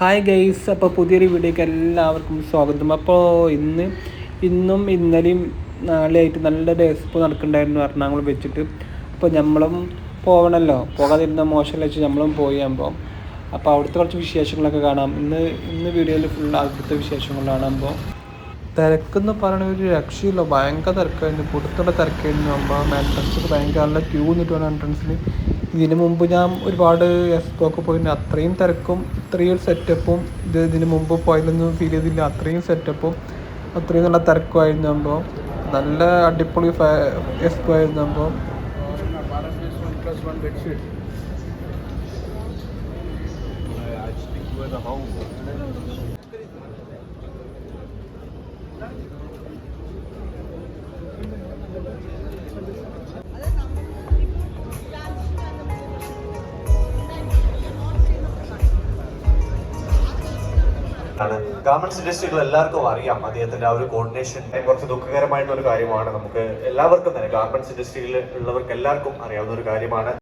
Hi guys അപ്പോൾ പുതിയൊരു വീഡിയോക്ക് എല്ലാവർക്കും സ്വാഗതം. അപ്പോൾ ഇന്ന് ഇന്നും ഇന്നലെയും നാളെയായിട്ട് നല്ല ഡേസ് ഇപ്പോൾ നടക്കുന്നുണ്ടായിരുന്നു എറണാകുളം വെച്ചിട്ട്. അപ്പോൾ നമ്മളും പോകണമല്ലോ പോകാതിരുന്ന മോശം വെച്ച് നമ്മളും പോയി ആകുമ്പോൾ അപ്പോൾ അവിടുത്തെ കുറച്ച് വിശേഷങ്ങളൊക്കെ കാണാം. ഇന്ന് ഇന്ന് വീഡിയോയിൽ ഫുൾ അവിടുത്തെ വിശേഷങ്ങൾ കാണുമ്പോൾ തിരക്കെന്ന് പറയുന്ന ഒരു രക്ഷയില്ല. ഭയങ്കര തിരക്കായിരുന്നു. കൊടുത്തുള്ള തിരക്കായിരുന്നു. അപ്പോൾ എൻട്രൻസൊക്കെ ഭയങ്കര നല്ല ക്യൂ നിന്നിട്ട് വേണം എൻട്രൻസിൽ ഇതിന് മുമ്പ് ഞാൻ ഒരുപാട് എസ് ഒക്കെ പോയിട്ടുണ്ട്. അത്രയും തിരക്കും ഇത്രയും സെറ്റപ്പും ഇത് ഇതിന് മുമ്പ് പോയതൊന്നും ഫീൽ ചെയ്തില്ല. അത്രയും സെറ്റപ്പും അത്രയും നല്ല തിരക്കുമായിരുന്നു അപ്പോൾ നല്ല അടിപൊളി എക്സ്പോ ആയിരുന്നു അപ്പോൾ ആണ് ഗാർമെന്റ്സ് ഇൻഡസ്ട്രികൾ എല്ലാവർക്കും അറിയാം. അദ്ദേഹത്തിന്റെ ആ ഒരു കോർഡിനേഷൻ കുറച്ച് ദുഃഖകരമായിട്ടുള്ള ഒരു കാര്യമാണ്. നമുക്ക് എല്ലാവർക്കും തന്നെ ഗാർമെന്റ്സ് ഇൻഡസ്ട്രിയിൽ ഉള്ളവർക്ക് എല്ലാവർക്കും അറിയാവുന്ന ഒരു കാര്യമാണ്.